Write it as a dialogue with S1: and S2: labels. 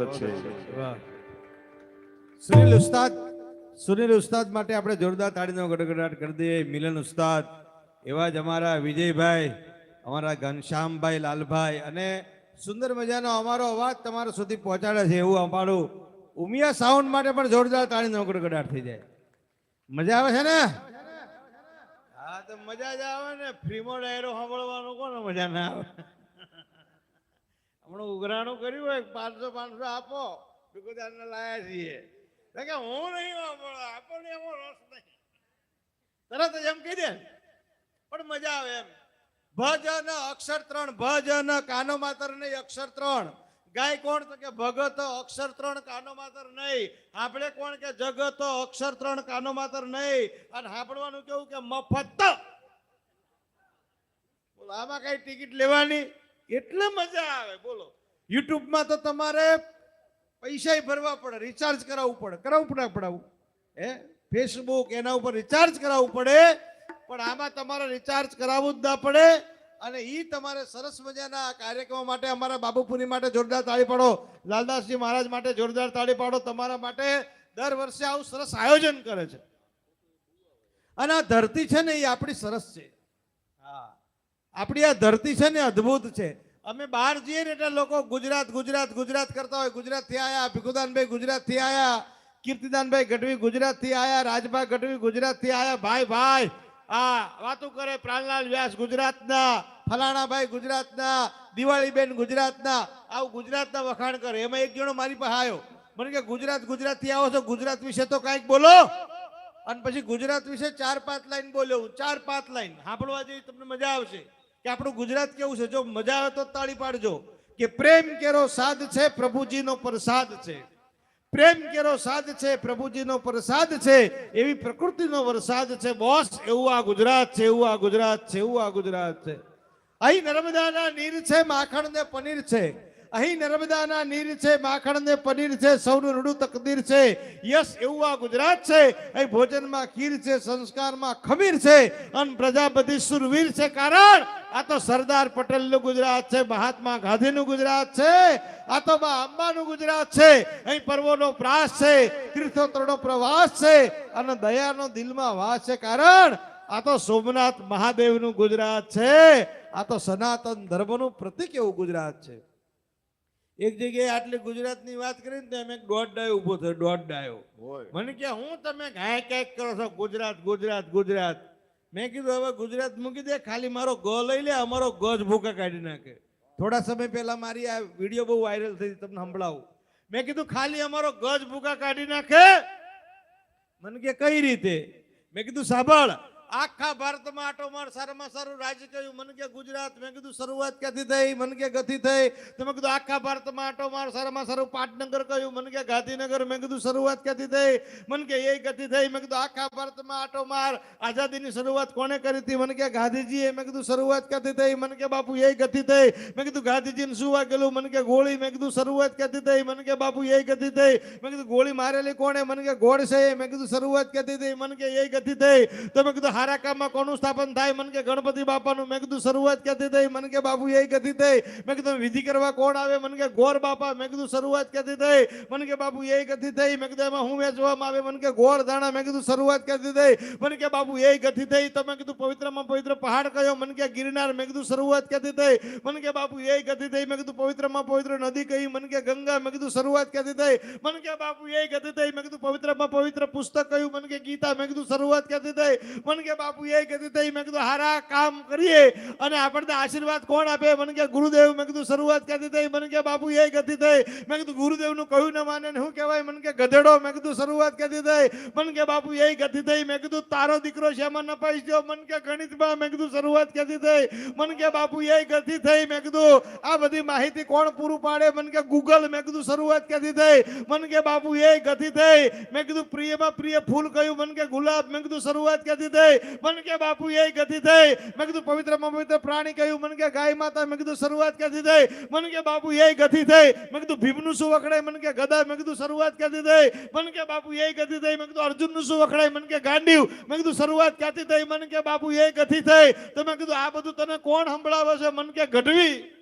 S1: બહુ સુનિલ ઉસ્તાદ સુનિલ ઉસ્તાદ માટે આપણે જોરદાર તાળીનો ગડગડાટ કરી દઈએ. મિલન ઉસ્તાદ એવા જ અમારા વિજયભાઈ અમારા ઘનશ્યામભાઈ લાલભાઈ અને સુંદર મજાનો અમારો અવાજ તમારા સુધી પહોંચાડે છે એવું અમારું ઉમિયા સાઉન્ડ માટે પણ જોરદાર તાળીનો ગડગડાટ થઈ જાય. મજા આવે છે ને? હા તો મજા જ આવે ને. ફ્રીમો ડાયરો સાંભળવાનું કોને મજા ના આવે? હમણાં ઉઘરાણું કર્યું હોય, પાંચસો પાંચસો આપો. દુકાનદારને લાયા છીએ. કે હું નહીં વાપરો આપણને એવો રસ નહીં. તરત જ એમ કહી દે. પણ મજા આવે એમ. ભજ ન અક્ષર ત્રણ ભજ ન કાનો માતર નહીં, અક્ષર ત્રણ. ગાય કોણ તો કે ભગત અક્ષર ત્રણ, કાનો માતર નહીં. આપણે કોણ કે જગત અક્ષર ત્રણ, કાનો માતર નહીં? અને સાંભળવાનું કેવું કે મફત. બોલો, આમાં કઈ ટિકિટ લેવાની? એટલે મજા આવે, બોલો. યુટ્યુબમાં તો તમારે પૈસા ભરવા પડે રિચાર્જ કરાવવું પડે. કરાવવું પડે પડાવવું હે? ફેસબુક એના ઉપર રિચાર્જ કરાવવું પડે, પણ આમાં તમારે રિચાર્જ કરાવવું જ ના પડે, અને એ તમારે સરસ મજાના કાર્યક્રમો માટે અમારા બાબુપુરી માટે જોરદાર તાળી પાડો, લાલદાસજી મહારાજ માટે જોરદાર તાળી પાડો, તમારા માટે દર વર્ષે આવું સરસ આયોજન કરે છે. અને આ ધરતી છે ને એ આપણી સરસ છે. હા. આપણી આ ધરતી છે ને અદ્ભુત છે. અમે બહાર જઈએ ને એટલે લોકો ગુજરાત ગુજરાત ગુજરાત કરતા હોય. ગુજરાતથી આયા, ભીખુદાનભાઈ ગુજરાતથી આયા, કીર્તિદાનભાઈ ગઢવી ગુજરાતથી આયા રાજભાઈ ગઢવી ગુજરાતથી આયા. ભાઈ ભાઈ, આ વાતો કરે પ્રાણલાલ વ્યાસ ગુજરાતના, ફલાણાભાઈ ગુજરાતના, દિવાળીબેન ગુજરાતના. આવું ગુજરાતના વખાણ કરે. એમાં એક જણો મારી પાસે આવ્યો. મને કે, ગુજરાત ગુજરાતથી આવો છો? ગુજરાત વિશે તો કાંઈક બોલો. અને પછી ગુજરાત વિશે ચાર પાંચ લાઈન બોલ્યો ચાર પાંચ લાઈન. સાંભળવા જેવી તમને મજા આવશે. કે આપણું ગુજરાત કેવું છે? જો મજા આવે તો તાળી પાડજો. કે પ્રેમ કેરો સાદ છે, પ્રભુજીનો પ્રસાદ છે. પ્રેમ કેરો સાદ છે, પ્રભુજીનો પ્રસાદ છે, એવી પ્રકૃતિનો વરસાદ છે. બોસ, એવું આ ગુજરાત છે, એવું આ ગુજરાત છે, એવું આ ગુજરાત છે. અહીં નર્મદાના નીર છે માખણ ને પનીર છે. અહીં નર્મદાના નીર છે માખણ ને પનીર છે, સૌનું રૂડું તકદીર છે. યસ, એવું આ ગુજરાત છે. અહીં ભોજનમાં ખીર છે, સંસ્કારમાં ખમીર છે. અને પ્રજાપતિ સુરવીર છે કારણ આ તો સરદાર પટેલનું ગુજરાત છે, મહાત્મા ગાંધીનું ગુજરાત છે, આ તો બા અંબાનું ગુજરાત છે. અહીં પર્વોનો પ્રાસ છે, તીર્થોત્તરનો પ્રવાસ છે, અને દયાનો દિલમાં વાસ છે કારણ આ તો સોમનાથ મહાદેવનું ગુજરાત છે. આ તો સનાતન ધર્મનું પ્રતિક એવું ગુજરાત છે. એક જગ્યાએ આટલી ગુજરાતની વાત કરીને તો એમ એક દોઢ ડાયો ઊભો થયો દોઢ ડાયો. મને કે હું તમે ગાય કાંઈક કરો છો? ગુજરાત ગુજરાત ગુજરાત. મેં કીધું હવે ગુજરાત મૂકી દે ખાલી મારો ગ લઈ લે અમારો ગજ ભૂકા કાઢી નાખે. થોડા સમય પહેલા મારી આ વીડિયો બહુ વાયરલ થઈ તમને સંભળાવું. મેં કીધું ખાલી અમારો ગજ ભૂકા કાઢી નાખે. મને કે કઈ રીતે? મેં કીધું સાંભળ આખા ભારતમાં આટો માર સારામાં સારું રાજ્ય કહ્યું મને કે ગુજરાત મેં કીધું શરૂઆત ક્યાંથી થઈ મને કે ગતિ થઈ તો મેં કીધું આખા ભારતમાં આટો માર સારામાં સારું પાટનગર કહ્યું મને કે ગાંધીનગર મેં કીધું શરૂઆત ક્યાંથી થઈ મને કે એ ગતિ થઈ મેં કીધું આખા ભારતમાં આટો માર આઝાદીની શરૂઆત કોણે કરી હતી મને કે ગાંધીજીએ મેં કીધું શરૂઆત ક્યાંથી થઈ મને કે બાપુ એ ગતિ થઈ મેં કીધું ગાંધીજીને શું વાગેલું મને કે ગોળી મેં કીધું શરૂઆત ક્યાંથી થઈ મને કે બાપુ એ ગતિ થઈ મેં કીધું ગોળી મારેલી કોણે મને કે ગોળ છે મેં કીધું શરૂઆત ક્યાંથી થઈ મને કે એ ગતિ થઈ તો મેં કીધું હારા કામમાં કોનું સ્થાપન થાય મને કે ગણપતિ બાપાનું મેં કીધું શરૂઆત ક્યાંથી થઈ મને કે બાપુ એ ગતિ થઈ મેં કીધું વિધિ કરવા કોણ આવે મને કે ગોર બાપા મેં કીધું શરૂઆત ક્યાંથી થઈ મને કે બાપુ એ ગતિ થઈ મેં કીધું એમાં હું વેચવામાં આવે મને કે ગોળ દાણા મેં કીધું શરૂઆત ક્યાંથી થઈ મને કે બાપુ એ ગતિ થઈ તો મેં કીધું પવિત્રમાં પવિત્ર પહાડ કયો મને કે ગિરનાર મેં કીધું શરૂઆત ક્યાંથી થઈ મને કે બાપુ એ ગતિ થઈ મેં કીધું પવિત્રમાં પવિત્ર નદી કહી મને કે ગંગા મેં કીધું શરૂઆત ક્યાંથી થઈ મને કે બાપુ એ ગતિ થઈ મેં કીધું પવિત્રમાં પવિત્ર પુસ્તક કયું મને કે ગીતા મેં કીધું શરૂઆત ક્યાંથી થઈ મને કે બાપુ એ કીધું થઈ મેં કીધું હારા કામ કરીએ અને આપણને આશીર્વાદ કોણ આપે મને કે ગુરુદેવ મેં કીધું શરૂઆત ક્યાંથી થઈ મને કે બાપુ એ કહેતી થઈ મેં કીધું ગુરુદેવનું કહ્યું ન માને શું કહેવાય મને કે ગધેડો મેં કીધું શરૂઆત ક્યાંથી થઈ મને કે બાપુ એ કહેતી થઈ મેં કીધું તારો દીકરો શ્યામાં નપાઈ ગયો મને કે ગણિતમાં મેં કીધું શરૂઆત ક્યાંથી થઈ મને કે બાપુ એ ગતિ થઈ મેં કીધું આ બધી માહિતી કોણ પૂરું પાડે મને કે ગૂગલ મેં કીધું શરૂઆત ક્યાંથી થઈ મને કે બાપુ એ ગતિ થઈ મેં કીધું પ્રિયમાં પ્રિય ફૂલ કહ્યું મને કે ગુલાબ મેં કીધું શરૂઆત ક્યાંથી થઈ મને કે બાપુ, એ ગતિ થઈ. મેં કીધું, પવિત્ર પવિત્ર પ્રાણી કહ્યું. મને કે, ગાય માતા. મેં કીધું, શરૂઆત ક્યાંથી થઈ? મને કે, બાપુ, એ ગતિ થઈ. મેં કીધું, ભીમનું શું વખડાય મને કે ગદા મેં કીધું, શરૂઆત ક્યાંથી થઈ? મને કે, બાપુ, એ ગતિ થઈ. મેં કીધું, અર્જુનનું શું વખડાય મને કે ગાંડીવ મેં કીધું, શરૂઆત ક્યાંથી થઈ? મને કે, બાપુ, એ ગતિ થઈ. તો મેં કીધું, આ બધું તને કોણ સંભળાવે છે? મને કે, ગઢવી.